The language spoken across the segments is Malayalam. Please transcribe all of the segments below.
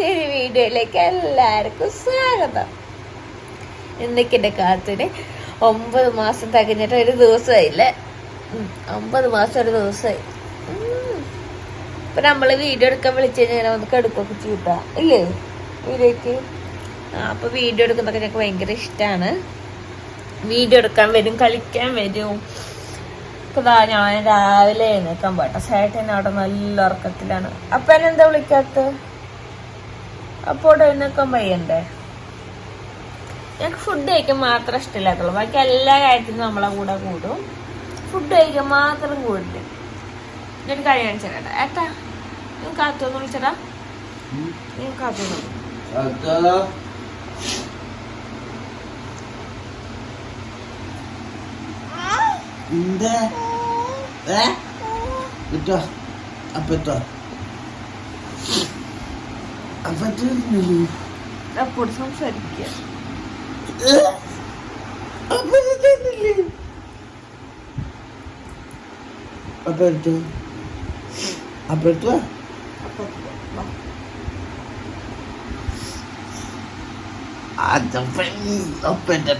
പുതിയൊരു വീഡിയോയിലേക്ക് എല്ലാവർക്കും സ്വാഗതം. ഇന്നൊക്കെ എന്റെ കാത്തിന് ഒമ്പത് മാസം തികഞ്ഞിട്ട് ഒരു ദിവസമായില്ലേ? ഒമ്പത് മാസം ഒരു ദിവസമായി. ഇപ്പം നമ്മൾ വീഡിയോ എടുക്കാൻ വിളിച്ചു കഴിഞ്ഞാൽ നമുക്ക് എടുക്കൊക്കെ ചെയ്താ. ഇല്ലേ? വീഡിയോക്ക് ആ അപ്പൊ വീഡിയോ എടുക്കുന്നതൊക്കെ ഞങ്ങൾക്ക് ഭയങ്കര ഇഷ്ടമാണ് വീഡിയോ എടുക്കാൻ വരും കളിക്കാൻ വരും. ഇപ്പൊ ഞാൻ രാവിലെ എഴുന്നേക്കാൻ പോട്ടെ. സേട്ടൻ അവിടെ നല്ല ഉറക്കത്തിലാണ്. അപ്പൊ എന്നെന്താ വിളിക്കാത്ത അപ്പൊ അവിടെ എഴുന്നേക്കാൻ വയ്യണ്ടേ? ഞങ്ങൾക്ക് ഫുഡ് കഴിക്കാൻ മാത്രം ഇഷ്ടമില്ലാത്തുള്ളൂ. ബാക്കി എല്ലാ കാര്യത്തിനും നമ്മളെ കൂടെ കൂടും. ഫുഡ് കഴിക്കാൻ മാത്രം കൂടില്ല ഞാൻ കഴിയാൻ ചേട്ടാ ഏട്ടാ നിങ്ങൾ കാത്തോന്ന് വിളിച്ചടാ നിങ്ങൾ കാത്തോന്ന് അതാ എന്താ? ഏ? കിട്ടോ അപ്പത്തോ അപ്പത്തില്ലേ അപ്പോട് സംസാരിക്കുക അപ്പത്തോ അതപ്പൻ ഒപ്പന്റെ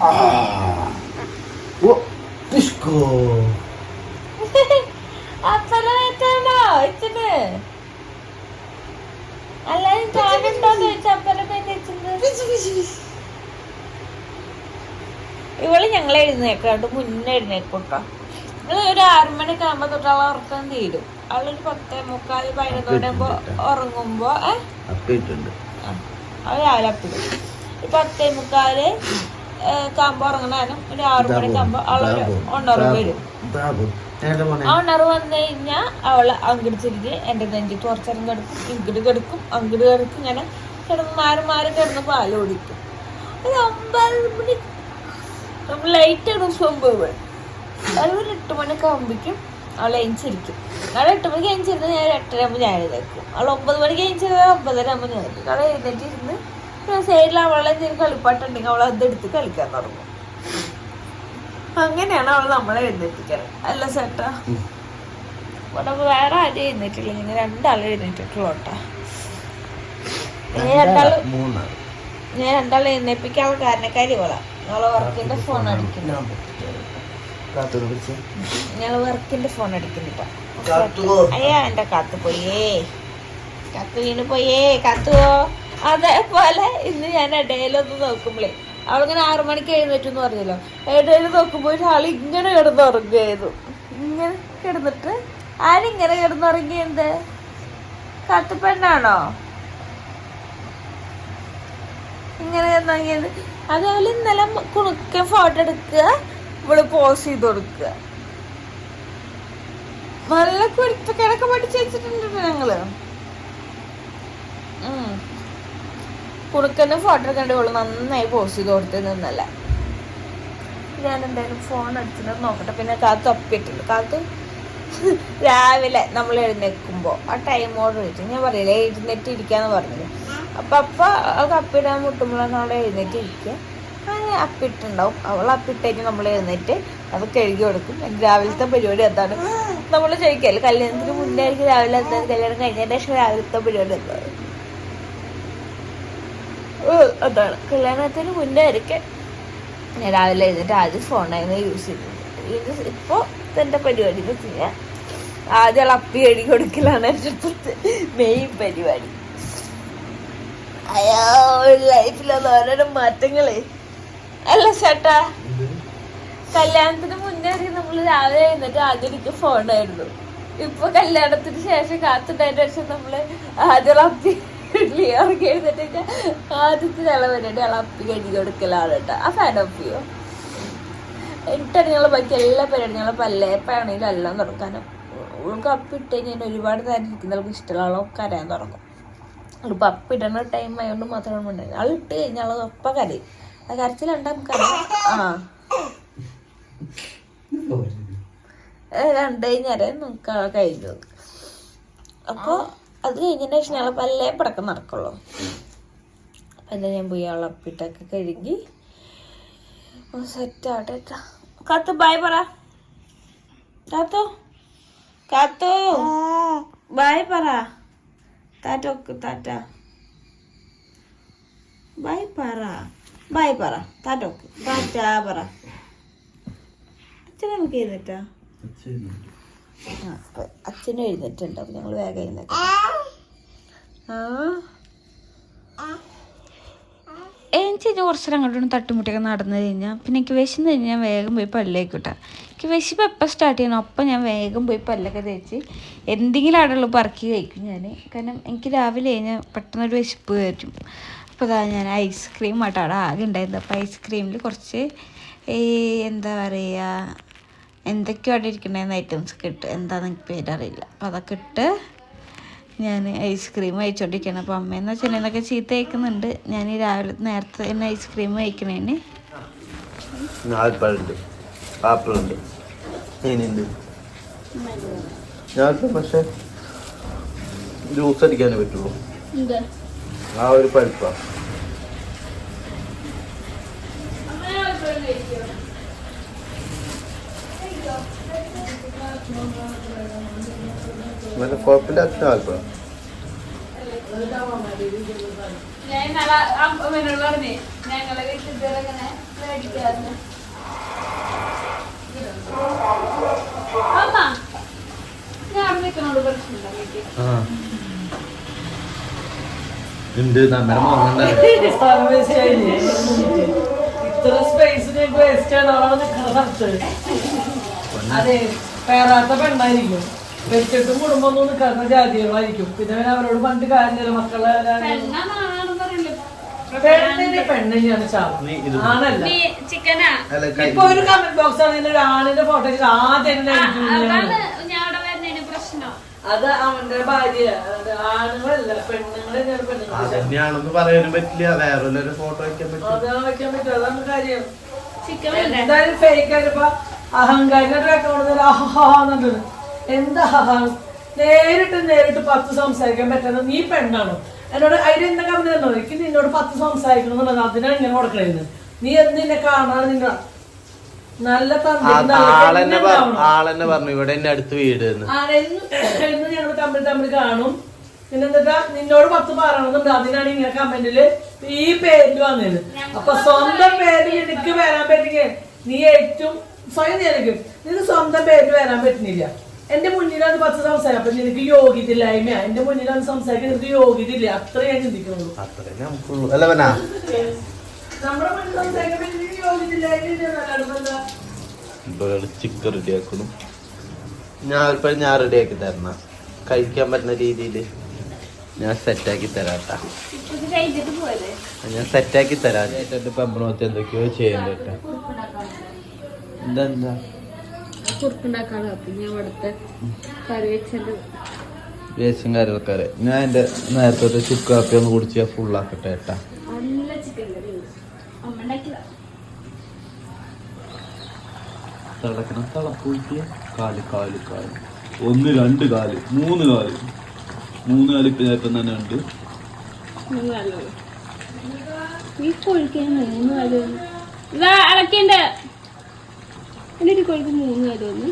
ആ ഓ പിസ്കോ ഇവൾ ഞങ്ങൾ എഴുന്നേക്കാണ്ട് മുന്നേ എഴുന്നേക്കൂട്ടോ. ഇവൾ ഒരു ആറുമണിയൊക്കെ ആകുമ്പോ തൊട്ട് അവൾ ഉറക്കം തീരും. അവളൊരു പത്തേ മുക്കാൽ പതിനൊന്നോടുമ്പോ ഉറങ്ങുമ്പോ രാവിലെ അപ്പിടും ഒരു പത്തേ മുക്കാൽ കാമ്പോ ഉറങ്ങണാനും ഒരു ആറുമണിക്കാകുമ്പോ ആകുമ്പോ അവളൊരു ഉണർവ് വരും. ഉണർവ് വന്നു കഴിഞ്ഞാൽ അവൾ അങ്ങോട്ട് തിരിഞ്ഞ് എന്റെ നെഞ്ചി തുറച്ചരം കിടക്കും. ഇങ്ങോട്ട് കിടക്കും. അങ്ങോട്ട് കിടക്കും. ഇങ്ങനെ കിടന്ന് മാറി മാറി കിടന്ന് പാൽ കുടിക്കും. ഒരു അമ്പത് മണി നമ്മൾ ലൈറ്റ് ആണ് സംഭവം. അത് ഒരു എട്ട് മണിയൊക്കെ ആകുമ്പോഴേക്കും അവൾ എഞ്ചിരിക്കും അവൾ എട്ട് മണിക്ക് എഞ്ചിരുന്ന് ഞാൻ എട്ടര ആകുമ്പോൾ ഞാൻ എഴുന്നേക്കും അവൾ ഒമ്പത് മണിക്ക് എഞ്ചിരുന്ന ഒമ്പതര ആകുമ്പോൾ ഞാൻ എഴുന്നേക്കും അവൾ എഴുന്നേറ്റിരുന്ന് സൈഡിൽ അവളെ എന്തെങ്കിലും കളിപ്പാട്ടുണ്ടെങ്കിൽ അവൾ അതെടുത്ത് കളിക്കാൻ തുടങ്ങും. അങ്ങനെയാണ് അവൾ നമ്മളെ എഴുന്നേറ്റിക്കാറ് അല്ല ചേട്ടാ. വേറെ ആരും എഴുന്നേറ്റില്ല ഇങ്ങനെ രണ്ടാളും എഴുന്നേറ്റിട്ടുള്ളൂ കേട്ടോ. ഞാൻ രണ്ടാൾ ഞാൻ രണ്ടാളെ എഴുന്നേപ്പിക്കാൻ കാരണക്കാരി പോലാ ഞങ്ങളെ വർക്കിന്റെ ഫോൺ അടിക്കുന്നു ഞങ്ങൾ വർക്കിന്റെ ഫോൺ അടിക്കുന്നില്ല. കാത്തു. അയ്യാ എന്റെ കാത്തു പോയേ. കാത്തു വീണ് പോയേ. കത്തുവോ അതേപോലെ ഇന്ന് ഞാൻ ഇടയിലൊന്ന് നോക്കുമ്പോളേ അവളിങ്ങനെ ആറു മണിക്ക് എഴുന്നേറ്റു എന്ന് പറഞ്ഞല്ലോ എഴുന്നേറ്റ് നോക്കുമ്പോൾ ഒരാൾ ഇങ്ങനെ കിടന്നുറങ്ങുകയായിരുന്നു ഇങ്ങനെ കിടന്നിട്ട് ആരിങ്ങനെ കിടന്നുറങ്ങിയത് കാത്തുപ്പെണ്ണാണോ ഇങ്ങനെ കിടന്നുറങ്ങിയത് അതുപോലെ ഇന്നലെ കുണുക്കൻ ഫോട്ടോ എടുക്കുക ഇവൾ പോസ് ചെയ്ത് കൊടുക്കുക. നല്ല കുരുത്തക്കിടക്ക് പഠിച്ചു വെച്ചിട്ടുണ്ട് ഞങ്ങൾ. ഉം. കുറുക്കന്റെ ഫോട്ടോ കണ്ടുകൊള്ളു നന്നായി പോസ് ചെയ്ത് കൊടുത്ത് നിന്നല്ല. ഞാൻ എന്തായാലും ഫോൺ അടിച്ചിട്ട് നോക്കട്ടെ. പിന്നെ കാത്ത് ഒപ്പിട്ടുണ്ട് കാത്ത്? രാവിലെ നമ്മൾ എഴുന്നേൽക്കുമ്പോൾ ആ ടൈം ഓർഡർ വിളിച്ചു ഞാൻ പറയില്ല എഴുന്നേറ്റ് ഇരിക്കാന്ന് പറഞ്ഞത് അപ്പൊ അപ്പം അവൾക്ക് അപ്പിടാൻ മുട്ടുമ്പോഴാണ് അവളെ എഴുന്നേറ്റ് ഇരിക്കുക അങ്ങനെ അപ്പിട്ടുണ്ടാവും. അവൾ അപ്പിട്ടേക്ക് നമ്മൾ എഴുന്നേറ്റ് അത് കഴുകി കൊടുക്കും. രാവിലത്തെ പരിപാടി എന്താണ്? നമ്മൾ ചോദിക്കല്ലേ കല്യാണത്തിന് മുന്നേ ആയിരിക്കും രാവിലെ എന്താണ് കല്യാണം കഴിഞ്ഞതിന് ശേഷം രാവിലത്തെ പരിപാടി എന്താണ്? അതാണ്. കല്യാണത്തിന് മുന്നേ ആയിരിക്കും ഞാൻ രാവിലെ എഴുന്നിട്ട് ആദ്യം ഫോണായിരുന്നു യൂസ് ചെയ്തത്. ഇത് ഇപ്പോൾ ഇതെന്റെ പരിപാടി എന്ന് വെച്ച് ആദ്യം ആൾ അപ്പി എഴുതി കൊടുക്കലാണ് എന്റെ അടുത്ത് മെയിൻ പരിപാടി. അയ്യോ ലൈഫിൽ അത് ഓരോരോ മാറ്റങ്ങളേ. അല്ല ചേട്ടാ കല്യാണത്തിന് മുന്നേ നമ്മൾ രാവിലെ എഴുന്നിട്ട് ആദ്യം എനിക്ക് ഫോണായിരുന്നു ഇപ്പൊ കല്യാണത്തിന് ശേഷം കാത്തിട്ടതിന്റെ ശേഷം നമ്മൾ ആദ്യം അപ്പി ഇറങ്ങി എഴുതിട്ടിട്ട് ആദ്യത്തെ നിലവരുടെ അപ്പി എഴുതി കൊടുക്കലാണ് കേട്ടോ. ആ ഫാൻ അപ്പിയോ എന്നിട്ടാണ് ഞങ്ങൾ ബാക്കി എല്ലാ പരിപാടി ഞങ്ങൾ പല്ലേപ്പാണെങ്കിലും എല്ലാം തുടക്കാനും. അവൾക്ക് അപ്പിട്ട് കഴിഞ്ഞാൽ ഒരുപാട് നേരം ഇരിക്കുന്ന അവൾക്ക് ഇഷ്ടമുള്ള കരയാൻ തുടങ്ങും. അവളിപ്പോൾ അപ്പിടണ ടൈം ആയതുകൊണ്ട് മാത്രമാണ് ഉണ്ടായത് ആൾ ഇട്ട് കഴിഞ്ഞാൽ അവൾ ഒപ്പം കരയും. ആ. കരച്ചിലുണ്ടാകും കരയും ആ രണ്ടു കഴിഞ്ഞാൽ നമുക്ക് കഴിഞ്ഞു. അപ്പോൾ അത് കഴിഞ്ഞിട്ട് ശേഷം ഞങ്ങൾ പല്ലേ പടക്കം നടക്കുള്ളൂ. അപ്പം എന്താ ഞാൻ പോയി അവളെ അപ്പിട്ടൊക്കെ കഴുകി സെറ്റാട്ടെ. കാത്തു ബായ് പറ. കാത്തു കാത്തു. ബായ് പറ. താറ്റോക്ക് താറ്റ. ബായ് പറ. ബായ് പറ. താറ്റോക്ക് താറ്റ പറ. അച്ഛനെ നമുക്ക് ചെയ്തിട്ടാ അച്ഛനും അപ്പൊ ഞങ്ങൾ വേഗം എഴുന്നേറ്റ് ആ? എനിക്ക് കുറച്ച് അങ്ങോട്ടും തട്ടുമുട്ടിയൊക്കെ നടന്നു കഴിഞ്ഞാൽ പിന്നെ എനിക്ക് വിശന്ന് കഴിഞ്ഞാൽ ഞാൻ വേഗം പോയി പല്ലേക്ക് കിട്ടാം എനിക്ക് വിശപ്പ് എപ്പോൾ സ്റ്റാർട്ട് ചെയ്യണം അപ്പം ഞാൻ വേഗം പോയി പല്ലൊക്കെ തേച്ച് എന്തെങ്കിലും അവിടെയുള്ള പറക്കി കഴിക്കും ഞാൻ കാരണം എനിക്ക് രാവിലെ കഴിഞ്ഞാൽ പെട്ടെന്നൊരു വിശപ്പ് വരും. അപ്പോൾ അതാ ഞാൻ ഐസ്ക്രീം ആട്ടോ അവിടെ ആകെ ഉണ്ടായിരുന്നു അപ്പോൾ ഐസ്ക്രീമിൽ കുറച്ച് ഈ എന്താ പറയുക എന്തൊക്കെയോ അവിടെ ഇരിക്കണേന്ന് ഐറ്റംസ് കിട്ടും എന്താണെന്ന് എനിക്ക് പേരറിയില്ല. അപ്പോൾ അതൊക്കെ ഇട്ട് ഞാൻ ഐസ്ക്രീം കഴിച്ചോണ്ടിരിക്കുകയാണ് അപ്പോൾ അമ്മയെന്ന് എന്നൊക്കെ ചീത്ത കഴിക്കുന്നുണ്ട് ഞാൻ ഈ രാവിലെ നേരത്തെ തന്നെ ഐസ്ക്രീം കഴിക്കണേന്. ആപ്പിളുണ്ട് പക്ഷെ ജ്യൂസ് അടിക്കാനേ പറ്റുള്ളൂ. ആ ഒരു പഴുപ്പാ നല്ല കുഴപ്പമില്ലാത്ത ആൽപ്പഴം ഞാൻ അമ്മനോട് പറഞ്ഞേ ഞങ്ങളെ വീട്ടിൽ ഇങ്ങനെ മേടിക്കാറുണ്ട് അമ്മ ഞാൻ നിൽക്കണോട് കുഴപ്പമില്ല വീട്ടിൽ ഉണ്ട് നമ്മുടെ ഇത്ര സ്പേസ് ഞങ്ങൾക്ക് വേസ്റ്റ് ആണ്. അവിടെ നിൽക്കുന്ന അതെ. പേറാത്ത പെണ്ണായിരിക്കും. വെച്ചിട്ടും കുടുംബം ഒന്നും നിൽക്കാത്ത ജാതികളായിരിക്കും. പിന്നെ അവൻ അവരോട് പണ്ട് കാര്യമില്ല. മക്കളെ പെണ്ണിന്റെ പെണ്ണിനെയാണ് ചാവ്. ആണല്ല. ഇപ്പൊ ഒരു കമന്റ് ബോക്സ് ആണെങ്കിൽ ഒരു ആണിന്റെ ഫോട്ടോ ആദ്യം അത് അവന്റെ ഭാര്യ ആണുങ്ങളല്ല പറയാനും പറ്റില്ല. വേറെ ഫോട്ടോ പറ്റും. വെക്കാൻ പറ്റും. അതാണ് കാര്യം. എന്തായാലും ഫേക്ക് ആയിപ്പോ അഹങ്കാരിയുടെ കൂടുതൽ അഹഹാന്നുണ്ട് എന്താ ഹഹാ? നേരിട്ട് നേരിട്ട് പത്ത് സംസാരിക്കാൻ പറ്റുന്നത് നീ പെണ്ണാണോ? എന്നോട് അതിന് എന്താ കമ്പനി തന്നോ എനിക്ക് നിന്നോട് പത്ത് സംസാരിക്കണം എന്നുള്ളത് അതിനാണ് ഇങ്ങനെ കൊടുക്കണേന്ന് നീ എന്ത് നിന്നെ കാണാൻ നിന്ന? നല്ല ആളെന്നെ പറഞ്ഞു പറഞ്ഞു ഇവിടെ എന്റെ അടുത്ത് വീട് എന്ന്. ആ, എന്ന് എന്ന് ഞങ്ങൾ തമ്മിൽ തമ്മിൽ കാണും. പിന്നെന്താ? നിന്നോട് പത്ത് പറയണമെന്നുണ്ട്. അതിനാണ് ഇങ്ങനെ കമന്റിൽ ഈ പേരിൽ വന്നത്. അപ്പൊ സ്വന്തം പേരിൽ എനിക്ക് വരാൻ പറ്റില്ല നീ ഏറ്റവും സ്വയം നിനക്ക് നിനക്ക് സ്വന്തം പേരിൽ വരാൻ പറ്റുന്നില്ല. എന്റെ മുന്നിലാണ് പത്ത് സംസാരം. അപ്പൊ നിനക്ക് യോഗ്യത ഇല്ലായ്മ എന്റെ മുന്നിലാണ് സംസാരിക്കാൻ നിനക്ക് യോഗ്യത ഇല്ല അത്ര ഞാൻ ചിന്തിക്കുന്നുള്ളൂ. അത്രേ നമുക്കുള്ളൂ അല്ല വനാ നമ്മുടെ മുന്നിൽ സംസാരിക്കാൻ പറ്റുന്ന യോഗ്യതയില്ലായ്മ ചിക്കൻ റെഡി ആക്കണം. ഞാൻ ഇപ്പൊ ഞാൻ റെഡി ആക്കി തരണ. കഴിക്കാൻ പറ്റുന്ന രീതിയിൽ ഞാൻ സെറ്റാക്കി തരാട്ടാ. ഞാൻ സെറ്റാക്കി തരാം. പെമ്പണോത്ത് എന്തൊക്കെയോ ചെയ്യണ്ട കാര്യങ്ങളൊക്കെ ഞാൻ എന്റെ നേരത്തെ ചുക്ക് കാപ്പി ഒന്ന് കുടിച്ച് ഫുള്ളാക്കട്ടെ ഏട്ടാ. തിളക്കണം തിളപ്പൂറ്റി കാൽ കാൽ കാൽ. ഒന്ന് രണ്ട് കാൽ. മൂന്ന് കാൽ. മൂന്ന് കാൽ ഇപ്പം ഞാൻ ഇപ്പം തന്നെ ഉണ്ട് മൂന്ന് കാലോ ഈ കോഴിക്ക് മൂന്ന് കാലോ ഇതാ എന്നിട്ട് കോഴിക്ക് മൂന്ന് കാലോ ഒന്ന്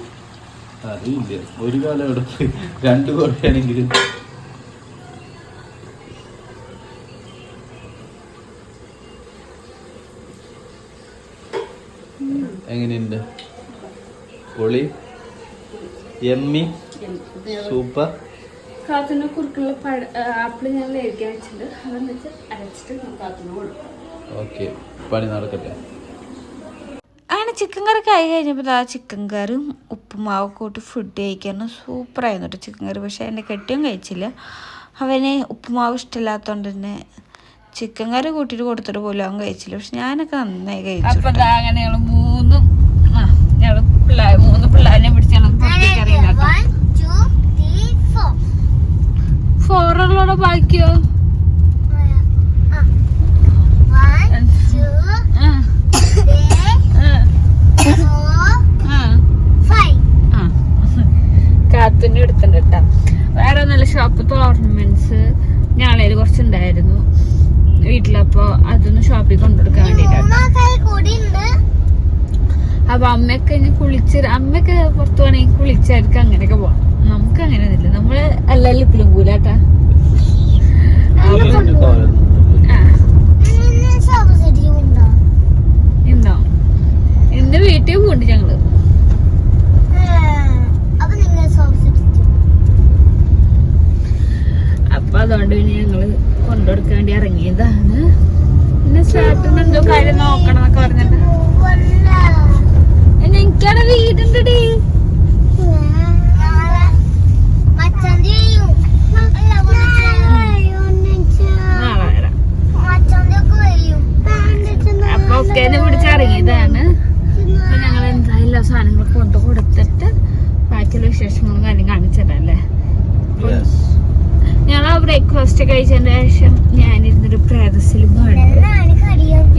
അറിയില്ല. ഒരു കാലം പോയി. രണ്ട് കോഴിയാണെങ്കിലും എങ്ങനെയുണ്ട്? പൊളി? എമ്മി? സൂപ്പർ. കാത്തുന്ന കുറുക്കുള്ള പഴ ആപ്പിൾ ഞാൻ വേവിക്കാൻ വെച്ചിട്ടുണ്ട്. അതെന്ന് വെച്ചാൽ അരച്ചിട്ട് കൊടുക്കും. ഓക്കെ. പണി നടക്കട്ടെ. അങ്ങനെ ചിക്കൻ കറി ആയി കഴിഞ്ഞപ്പോൾ ആ ചിക്കൻ കറിയും ഉപ്പുമാവൊക്കെ കൂട്ടി ഫുഡ് കഴിക്കാനും സൂപ്പറായിരുന്നു കേട്ടോ ചിക്കൻ കറി പക്ഷേ എന്റെ കെട്ടിയും കഴിച്ചില്ല. അവന് ഉപ്പുമാവ് ഇഷ്ടമില്ലാത്തതുകൊണ്ട് തന്നെ ചിക്കൻ കറി കൂട്ടിയിട്ട് കൊടുത്തിട്ട് പോലും അവൻ കഴിച്ചില്ല. പക്ഷെ ഞാനൊക്കെ നന്നായി കഴിച്ചു അപ്പം അങ്ങനെ ഞങ്ങൾ മൂന്നും ഞങ്ങൾ പിള്ളേർ മൂന്ന് പിള്ളേരെ പിടിച്ച് ഞങ്ങൾ പൊട്ടിക്കറി ഫോറുള്ളൂടെ ബാക്കിയോ? ആ, ആ, ആ. ആ കാത്തുന്റെ എടുത്തിട്ടുണ്ട് കേട്ടോ. വേറെ നല്ല ഷോപ്പിൽ ഓർണമെന്റ്സ് ഞാളേൽ കുറച്ചുണ്ടായിരുന്നു. വീട്ടിലപ്പോ അതൊന്ന് ഷോപ്പിൽ കൊണ്ടുകൊടുക്കാൻ വേണ്ടിട്ട് അപ്പൊ അമ്മയൊക്കെ ഇനി കുളിച്ച് അമ്മയൊക്കെ പുറത്തു പോകണമെങ്കിൽ കുളിച്ചായിരിക്കും അങ്ങനെയൊക്കെ പോകണം നമുക്ക് അങ്ങനെ ഒന്നുമില്ല നമ്മൾ എല്ലാത്തിലും കൂലാട്ടാ ഇതിന്റെ കോലൊന്നും ആ ഇന്നോ ഇന്ന് വീട്ടിൽ പോണ്ട് ഞങ്ങൾ അപ്പൊ അതുകൊണ്ട് പിന്നെ ഞങ്ങൾ കൊണ്ടുകൊടുക്കാൻ വേണ്ടി ഇറങ്ങിയതാണ് പിന്നെ ചേട്ടൻ എന്തോ കാര്യം നോക്കണം എന്നൊക്കെ പറഞ്ഞിട്ട് എനിക്കവിടെ വീടുണ്ടടി നാളെ വരാം അപ്പൊ ഒക്കെ പിടിച്ച് ഇറങ്ങിയതാണ് അപ്പൊ ഞങ്ങൾ എന്തായാലും ആ സാധനങ്ങൾ കൊണ്ടു കൊടുത്തിട്ട് ബാക്കിയുള്ള വിശേഷങ്ങളും കാര്യം കാണിച്ചിട്ടല്ലേ Yes. ഞങ്ങൾ ബ്രേക്ക്ഫാസ്റ്റ് കഴിച്ചതിന് ശേഷം ഞാനിരുന്നൊരു പ്രേതസിലും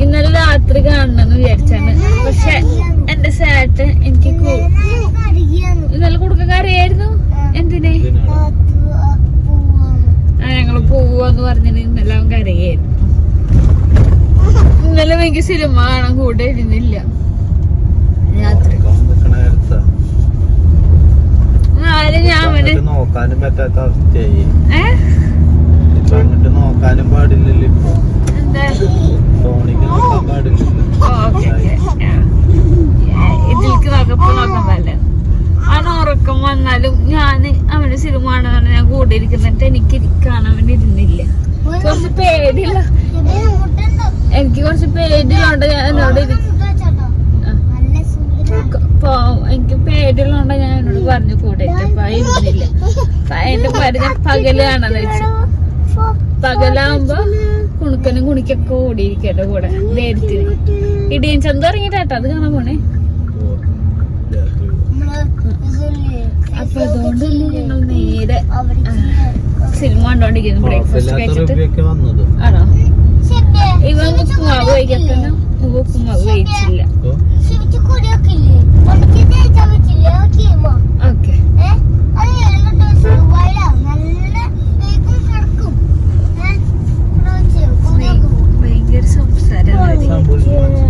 ഇന്നലെ രാത്രി കാണണമെന്ന് വിചാരിച്ചാണ്. പക്ഷെ എന്റെ സാറ്റ് എനിക്ക് ഇന്നലെ കുടുക്കക്കാരിയായിരുന്നു എന്തിനെ? ഇതിനാണ്. ആ ഞങ്ങൾ പോവാന്ന് പറഞ്ഞിട്ട് ഇന്നലെ അവൻ കരയായിരുന്നു. ഇന്നലെ എനിക്ക് സിനിമ കാണാൻ കൂടെ ഇരുന്നില്ല. രാത്രി. ആരും ഞാൻ നോക്കാനും പറ്റാത്ത അവസ്ഥയായി. ഏ? ഇപ്പൊ അങ്ങോട്ട് നോക്കാനും പാടില്ലല്ലോ ഇപ്പൊ. ഫോണിക്ക് നോക്കാൻ പാടില്ലല്ലോ. ഇതിലേക്ക് നോക്കപ്പോ നോക്കാൻ പാടില്ല. അവൻ ഉറക്കം വന്നാലും ഞാൻ അവന് സിനിമ കാണാൻ പറഞ്ഞ് ഞാൻ കൂടെ ഇരിക്കുന്നിട്ട് എനിക്ക് കാണാൻ വേണ്ടി ഇരുന്നില്ല. കുറച്ച് പേടിയുള്ള എനിക്ക് കുറച്ച് പേടിയുള്ളതുകൊണ്ട് ഞാൻ എന്നോട് എനിക്ക് പേടിയുള്ളതുകൊണ്ട് ഞാൻ എന്നോട് പറഞ്ഞു കൂടെ അപ്പൊ ഇരുന്നില്ല. അതിന്റെ പകൽ കാണാന്ന് വെച്ചു പകലാവുമ്പോ കുണുക്കനും കുണിക്കൊക്കെ ഓടിയിരിക്കട്ടെ കൂടെ നേരത്തിന്. ഇടിയൻ ചന്ത ഇറങ്ങിട്ടാട്ടോ അത് കാണാൻ പോണേ. അപ്പൊ അതുകൊണ്ട് ഞങ്ങൾ നേരെ സിനിമ കണ്ടോണ്ടിരിക്കുന്നു ബ്രേക്ക്ഫാസ്റ്റ് കഴിച്ചിട്ട്. ആണോ? ഇവ ഉപ്പുമാവ് കഴിക്കത്തന്നെ ഉപ്പുമാവ് കഴിച്ചില്ല. Ada lagi.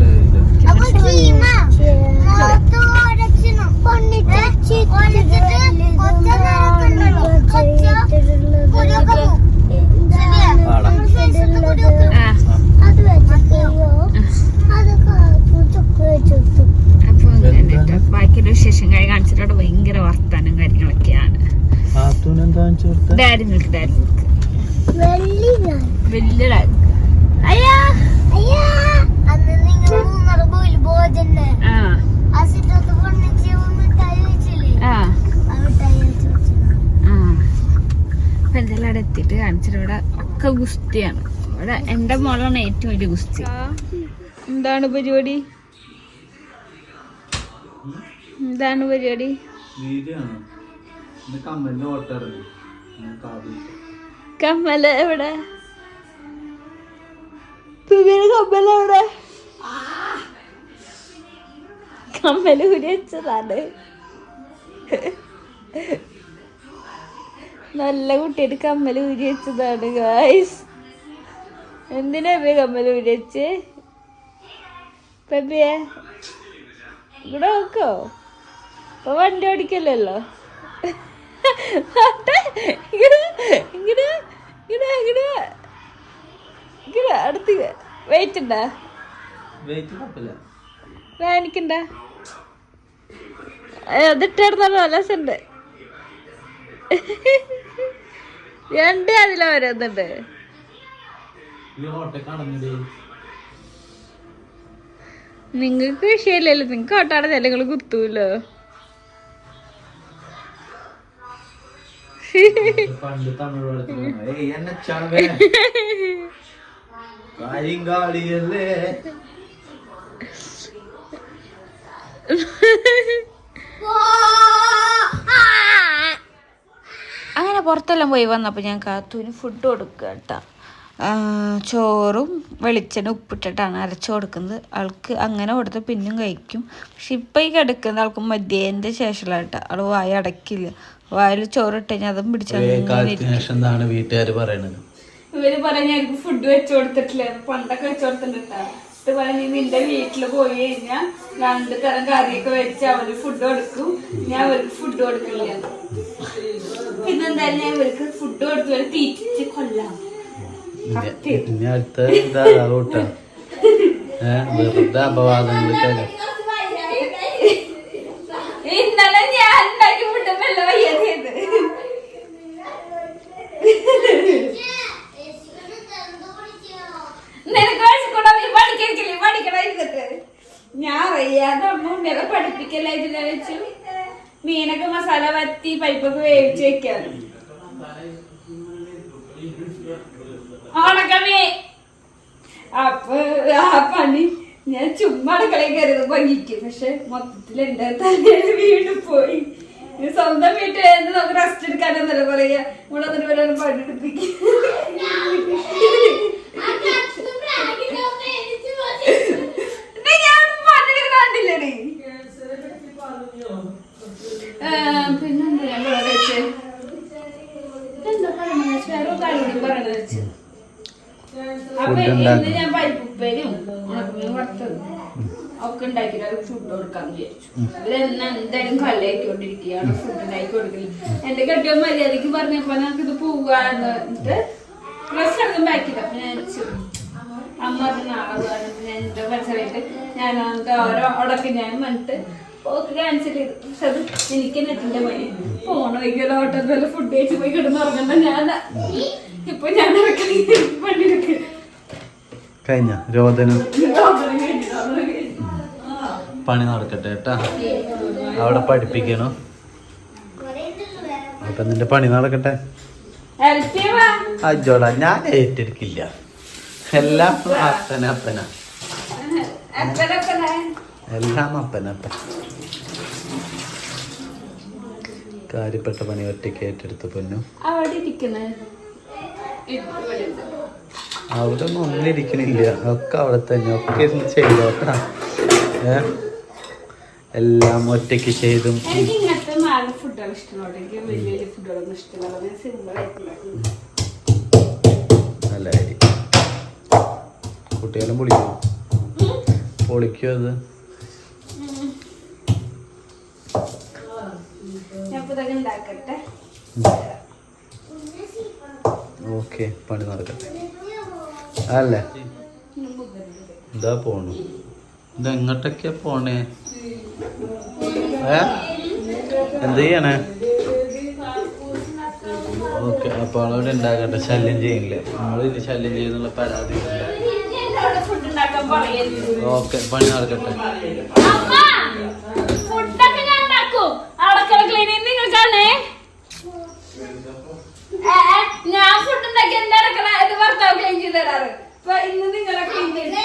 ഗുസ്തിയാണ് ഇവിടെ എന്റെ മോളാണ് ഏറ്റവും വലിയ ഗുസ്തി എന്താണ് പരിപാടി? എന്താണ് പരിപാടി? കമ്മല എവിടെ? കമ്മല എവിടെ? കമ്മൽ ഉരി വെച്ചതാണ്. നല്ല കുട്ടിയുടെ കമ്മൽ ഉരി വെച്ചതാണ് ഗായ്സ് എന്തിനാ ഇപ്പൊ കമ്മൽ വിരിച്ച് പെബിയെ ഇവിടെ നോക്കോ. ഇപ്പൊ വണ്ടി ഓടിക്കല്ലോ ഇങ്ങനെ ഇങ്ങനെ ഇങ്ങനെ ഇങ്ങനെ ഇങ്ങനെ അടുത്ത് വെയിറ്റ് ഉണ്ടാ? എനിക്കുണ്ട അതിട്ടായിരുന്നോ നല്ല രസമുണ്ട് രണ്ട് അതില വരുന്നുണ്ട് നിങ്ങക്ക് വിഷയമില്ലല്ലോ. നിങ്ങക്ക് ഓട്ടാടെ നിലങ്ങൾ കുത്തൂല്ലോ പണ്ട് തമിഴ് അങ്ങനെ പുറത്തെല്ലാം പോയി വന്നപ്പോൾ ഞാൻ കാത്തൂന് ഫുഡ് കൊടുക്കുക കേട്ടോ ചോറും വെളിച്ചെണ്ണ ഉപ്പിട്ടിട്ടാണ് അരച്ചു കൊടുക്കുന്നത്. ആൾക്ക് അങ്ങനെ കൊടുത്ത് പിന്നും കഴിക്കും. പക്ഷെ ഇപ്പം ഈ കിടക്കുന്ന ആൾക്ക് മദ്യേന്റെ ശേഷമുള്ള കേട്ടോ ആൾ വായ അടക്കില്ല. വായിൽ ചോറിട്ട് കഴിഞ്ഞാൽ അതും പിടിച്ചു കാലത്തിന് ശേഷം എന്താണ് വീട്ടുകാർ പറയണത്? ഇവർ പറഞ്ഞ എനിക്ക് ഫുഡ് വെച്ചു കൊടുത്തിട്ടില്ല. പണ്ടൊക്കെ വെച്ചു കൊടുത്തിട്ടുണ്ട് ഇത് പറഞ്ഞ നിന്റെ വീട്ടിൽ പോയി കഴിഞ്ഞാൽ രണ്ട് തരം കറിയൊക്കെ വെച്ച് അവർ ഫുഡ് കൊടുക്കും. ഞാൻ അവർക്ക് ഫുഡ് കൊടുക്കില്ല. പിന്നെന്തായാലും ഞാൻ ഇവർക്ക് ഫുഡ് കൊടുത്തു വരെ തീറ്റിച്ച് കൊല്ലാം. ഇനി- അടുത്ത ഇതാ കൂട്ടാ ഏഹ് വെറുതെ അപവാദങ്ങളൊക്കെ ഇന്നലെ ഞാൻ ഉണ്ടാക്കി മെല്ലെ വയ്യത് ഞാൻ പഠിപ്പിക്കലായിട്ട് വെച്ചു മീനൊക്കെ മസാല വത്തി പരിപ്പൊക്കെ വേവിച്ച് വെക്കാറ് ഉണക്കമേ അപ്പൊ ആ പണി ഞാൻ ചുമ്മാ അടുക്കളയിൽ കയറിയത് ഭംഗിക്കും. പക്ഷെ മൊത്തത്തിൽ എന്റെ തലയിൽ വീണ് പോയി. ഇനി സ്വന്തം വീട്ടിൽ നമുക്ക് റെസ്റ്റ് എടുക്കാനെന്നല്ല പറയാ നമ്മളതിന് വരാൻ പണിയെടുപ്പിക്കും പിന്നെന്താ ഞാൻ പറയാ വെച്ചേ? എന്താ വെച്ചാൽ വേറെ കാര്യം പറയണെന്ന് വെച്ചു. ഇന്ന് ഉണ്ടാക്കണം. ഞാൻ പരിപ്പുപ്പേരും ഉണക്കമീൻ വറുത്തതും ഒക്കെ ഉണ്ടാക്കിയിട്ട് അത് ഫുഡ് കൊടുക്കാന്ന് വിചാരിച്ചു. ഇവരെന്നെ എന്തായാലും കളിയാക്കിക്കൊണ്ടിരിക്കുകയാണ് ഫുഡ് ഉണ്ടാക്കി കൊടുക്കൽ എന്റെ കെട്ടിയ മര്യാദയ്ക്ക് പറഞ്ഞപ്പോ നമുക്ക് ഇത് പോവാന്ന് പറഞ്ഞിട്ട് ഡ്രസ് ഒക്കെ ബാക്കില്ല അപ്പൊ ഞാൻ അമ്മ നാളെ പോകാൻ ഞാൻ എന്റെ മനസ്സിലായിട്ട് ഞാൻ ഓരോ ഉടക്കി ഞാൻ വന്നിട്ട് ഓക്ക് ക്യാൻസൽ ചെയ്തു. പക്ഷെ അത് എനിക്ക് നെറ്റിന്റെ പണി. ഹോട്ടലിൽ ഫുഡ് കഴിച്ച് പോയി കിടന്ന് ഉറങ്ങണ്ട. ഞാൻ ഇപ്പൊ ഞാൻ കഴിഞ്ഞ? രോദനം. പണി നടക്കട്ടെ കേട്ടാ. അവിടെ പഠിപ്പിക്കണോ? അപ്പൊ നിന്റെ പണി നടക്കട്ടെ. അജോടാ ഞാൻ ഏറ്റെടുക്കില്ല. എല്ലാം അപ്പന അപ്പന എല്ലാം എല്ലാം അപ്പനപ്പൻ കാര്യപ്പെട്ട പണി ഒറ്റയ്ക്ക് ഏറ്റെടുത്ത് പൊന്നു? അവിടെ ഒന്നും ഒന്നും ഇരിക്കണില്ല. ഒക്കെ അവിടെ തന്നെ. ഒക്കെ ഇരുന്ന് ചെയ്തോട്ടാ ഏ? എല്ലാം ഒറ്റയ്ക്ക് ചെയ്തും. നല്ലതായിരിക്കും കുട്ടികളും പൊളിക്കും? പൊളിക്കും അത് ഞാൻ ഇപ്പൊ ഉണ്ടാക്കട്ടെ. ഓക്കെ പണി നടക്കട്ടെ. അല്ലേ? ഇതാ പോണു. ഇത് എങ്ങോട്ടൊക്കെയാ പോണേ? ഏ? എന്ത് ചെയ്യണേ? ഓക്കെ അപ്പോൾ അവിടെ ഉണ്ടാക്കട്ടെ ശല്യം ചെയ്യില്ല. നമ്മൾ ഇനി ശല്യം ചെയ്യുന്നുള്ള പരാതി ഓക്കെ പണി നടക്കട്ടെ അമ്മ ഫുഡൊക്കെ ഞാൻ ഉണ്ടാക്കും അടക്കള ക്ലീനിങ് നിങ്ങൾക്കാണേ ഏ, ഏ, ഞാൻ ഫുഡ് ഉണ്ടാക്കി എന്റെ അടക്കള ഇത് ഭർത്താവ് ക്ലീൻ ചെയ്ത് തരാറ് അപ്പൊ ഇന്ന് നിങ്ങളെ ക്ലീൻ ചെയ്ത്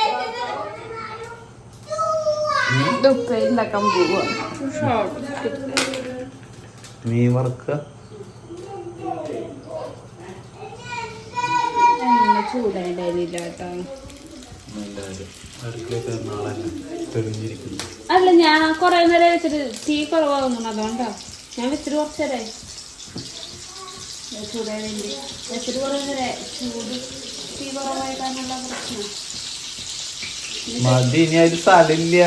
ഉപ്പേരി ഉണ്ടാക്കാൻ പോവാ. മീൻ വറുക്കുക. കേട്ടോ. അല്ല ഞാൻ കൊറേ നേരം വെച്ചിട്ട് തീ കുറവാകുന്നു അതുകൊണ്ടാ. ഞാൻ വെച്ചിട്ട് കുറച്ച് നേരമായി വേണ്ടി വെച്ചിട്ട് കുറേ നേരം ചൂട് തീ കുറവായിട്ടാണുള്ള പ്രശ്നം. മതി ഇനി അതിൽ സ്ഥലമില്ല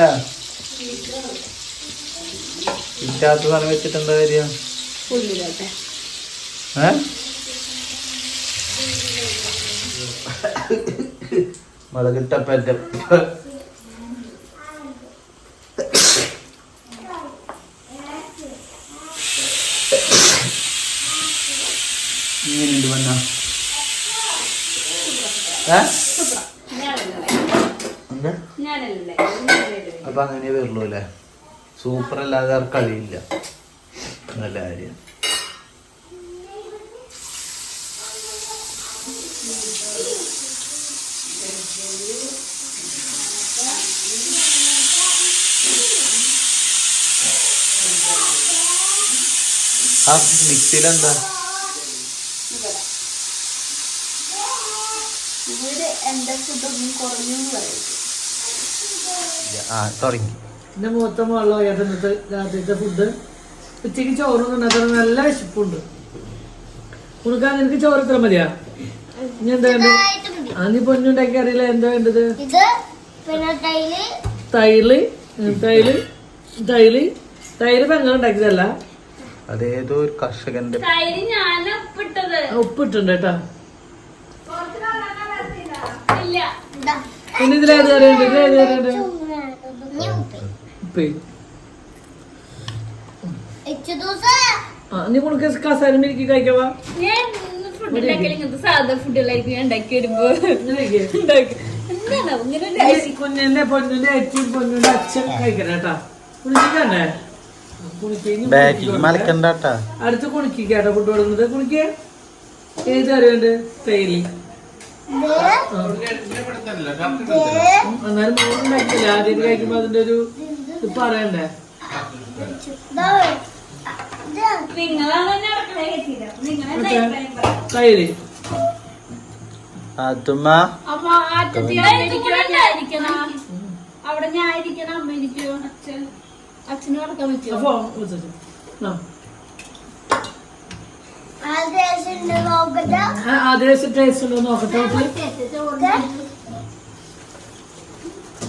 ഇല്ലാത്ത സാധനം വെച്ചിട്ട് എന്താ കാര്യം ഏ? മുളകിട്ടപ്പറ്റ ഇങ്ങനെയുണ്ട് വന്ന ഏ? അപ്പൊ അങ്ങനെ വരുള്ളൂ അല്ലേ? സൂപ്പർ അല്ലാതെ ആർ കളിയില്ല. നല്ല കാര്യം. ആ മിക്സിയിലെന്താ ഇവിടെ എന്റെ ഫുഡൊന്നും കുറഞ്ഞു പറയും ആ തുടങ്ങി എന്റെ മൂത്ത മോളോ ഏട്ടനത്ത് രാത്രിത്തെ ഫുഡ് ഉച്ചയ്ക്ക് ചോറൊന്നും ഉണ്ടാക്കാൻ നല്ല വിശപ്പുണ്ട്. ഉണക്കാൻ നിനക്ക് ചോറ് ഇത്ര മതിയാ? ഇനി എന്താ വേണ്ടത്? ആ നീ പൊന്നുണ്ടാക്കി അറിയില്ല എന്താ വേണ്ടത്? ഇത് പിന്നെ തൈൽ തൈര് ഉം, തൈര് തൈര്. തൈര് പെങ്ങൾ ഉണ്ടാക്കിയതല്ല? അതേതോ ഒരു കർഷകന്റെ തൈര് ഞാൻ ഉപ്പിട്ടത്. ഉപ്പിട്ടുണ്ട് കേട്ടാ. പിന്നെ ഇതിലേത് കറിയുണ്ട് ഇതിലേത് കറിയുണ്ട്. ആ നീ കുണക്ക് കസാരം എനിക്ക് കഴിക്കവാ. സാധാ ഫുഡുകളായിരിക്കും ഞാൻ ഉണ്ടാക്കി വരുമ്പോ കുഞ്ഞിന്റെ പൊന്നിന്റെ അച്ഛൻ പൊന്നിന്റെ അച്ഛൻ കഴിക്കണം കേട്ടാ. കുണിക്കണ്ടേ കുണിക്ക് ബാക്കിൽ മലക്കണ്ടാട്ടാ അടുത്ത് കുണിക്കേട്ടാ ഫുഡ് കൊടുക്കുന്നത്. കുണിക്ക് ഏത് അറിയണ്ട് തേയിലി. എന്നാലും മോളുണ്ടാക്കില്ല ആദ്യം കഴിക്കുമ്പോ അതിന്റെ ഒരു അതുമ്മ അപ്പൊ ആദ്യത്തെ അവിടെ ഞാൻ ഇരിക്കണം അമ്മ ഇരിക്കോ? അച്ഛൻ അച്ഛന് കിടക്കാൻ പറ്റുമോ അപ്പൊ ടേസ്റ്റ് ഉണ്ടോ നോക്കട്ടെ നോക്ക്.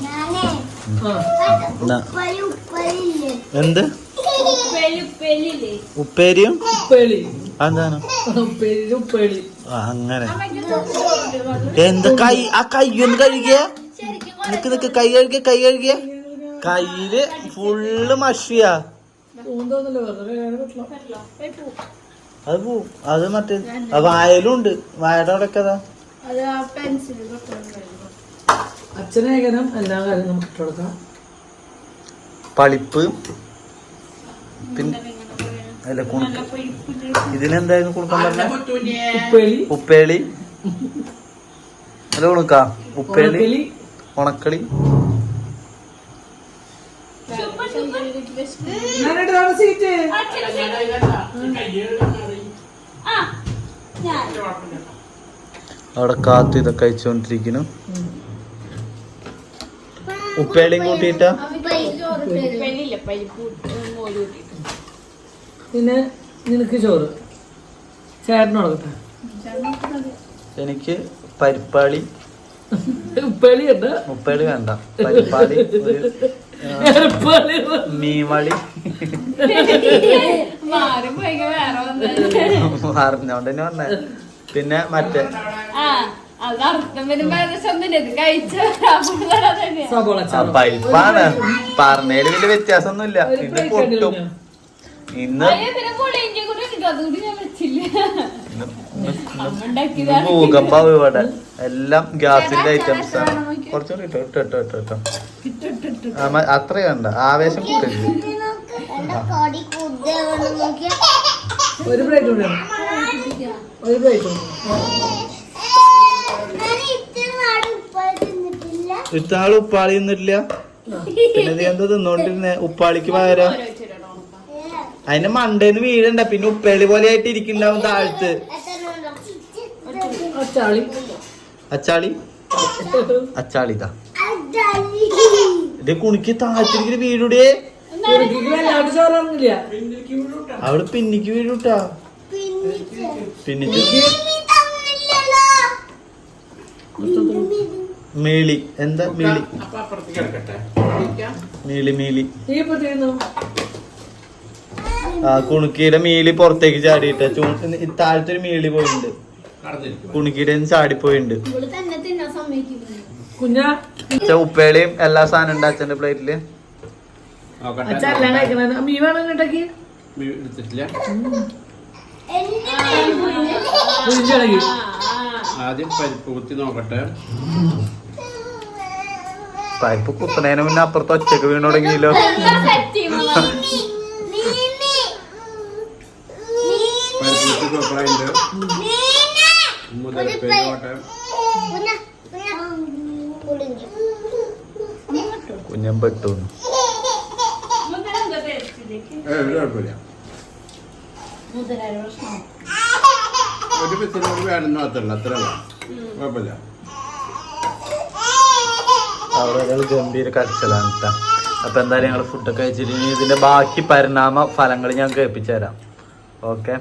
ഞാനേ ആ ന- ഉപ്പരി ഉപ്പരില്ലേ എന്ത്? ഉപ്പേരിയും? അങ്ങനെ. എന്ത് കൈ ആ കൈ ഒന്ന് കഴുകിയ. നിക്ക് നിക്ക് കൈ കഴുകിയ കൈ കഴുകിയ. കയ്യിൽ ഫുള്ള് മഷിയാ. അത് പോ. അത് പോവും അത് മറ്റേ വായലും ഉണ്ട് വായയുടെ അവിടെ അച്ഛനേകനം എല്ലാ കാര്യം നമുക്ക് ഇട്ട് കൊടുക്കാം. പളിപ്പ്. പിന്നെ അല്ല കുണുക്ക് ഇതിനെന്തായിരുന്നു കുണുക്കാൻ പറഞ്ഞ? ഉപ്പേളി ഉപ്പേളി അല്ല കുണുക്കാ ഉപ്പേളി ഉണക്കളി അവിടെ കാത്ത് ഇതൊക്കെ കഴിച്ചുകൊണ്ടിരിക്കുന്നു ഉപ്പേളിയും കൂട്ടിയിട്ട? പിന്നെ നിനക്ക് ചോറ്? ചേട്ടനോടൊക്കെ എനിക്ക് പരിപ്പാളി. ഉപ്പേളി ഉണ്ട് ഉപ്പേളി വേണ്ട. പരിപ്പാളി മീൻവളി. മാറി പോയി വേറെ വന്നത്. അറിഞ്ഞോണ്ട് തന്നെ പറഞ്ഞ പിന്നെ മറ്റേ പരിപ്പാണ്. പറഞ്ഞതിൽ വലിയ വ്യത്യാസമൊന്നുമില്ല. ഇത് പൊട്ടും? ഇന്ന് ഭൂകമ്പാവും ഇവിടെ. എല്ലാം ഗ്യാസിന്റെ ഐറ്റംസ് ആണ്. കുറച്ചുകൂടി ഇട്ടോ ഇട്ടോ ഇട്ടോ ഇട്ടോ ഇട്ടോ. അത്ര കണ്ട ആവേശം കൂട്ടില്ല ഒരു പ്ലേറ്റ് ഒരു പ്ലേറ്റ് ഞാൻ ഇത്ര നാട് ഉപ്പരി തിന്നിട്ടില്ല ഇത്താൾ ഉപ്പാളി തിന്നിട്ടില്ല പിന്നെ എന്താ തിന്നോണ്ടിരുന്നെ? ഉപ്പാളിക്ക് പകരം. അതിന്റെ മണ്ടേന്ന് വീഴണ്ട. പിന്നെ ഉപ്പേളി പോലെ ആയിട്ട് ഇരിക്കണ്ടാവും താഴത്ത്. അച്ചാളി. അച്ചാളി? ഇതാ. ഇത് കുണിക്ക് താഴത്തിരിക്കുന്ന വീടുടെ അവിടെ പിന്നിക്ക് വീടുട്ടാ പിന്നിട്ട് പിന്നിക്ക്. മേളി. എന്താ മേളി? മേളി മേളി. ആ കുണുക്കിയുടെ മേളി പുറത്തേക്ക് ചാടിയിട്ട്. താഴത്തെ ഒരു മേളി പോയിട്ടുണ്ട് കുണുക്കിയുടെ ചാടിപ്പോയിട്ടുണ്ട് ഇവൾ തന്നെ തിന്നാൻ സമ്മതിക്കുന്നു കുഞ്ഞാ. അച്ഛ ഉപ്പേളിയും എല്ലാ സാധനം ഉണ്ട് അച്ഛന്റെ പ്ലേറ്റിൽ. ആദ്യം പരിപ്പ് കുത്തി നോക്കട്ടെ. പൈപ്പ് കുത്തണേന് മുന്നേ അപ്പുറത്ത് ഒച്ചക്ക് വീണ് തുടങ്ങിയല്ലോ. നീ നീ നീ പരിപ്പ് കുത്തി സൂപ്പറായിട്ടുണ്ട് മുതൽ നോക്കട്ടെ കുഞ്ഞ കുഞ്ഞ കുളിഞ്ഞു കുഞ്ഞൻ പെട്ടു ഒരു പിന്നെ വേണമെന്ന് മാത്രമല്ല അത്ര കുഴപ്പമില്ല. അവിടെ ഗംഭീര കരച്ചിലാണ് കേട്ടോ അപ്പൊ എന്തായാലും ഞങ്ങൾ ഫുഡൊക്കെ കഴിച്ചിട്ട് ഇതിന്റെ ബാക്കി പരിണാമ ഫലങ്ങൾ ഞാൻ കേൾപ്പിച്ചു തരാം. ഓക്കെ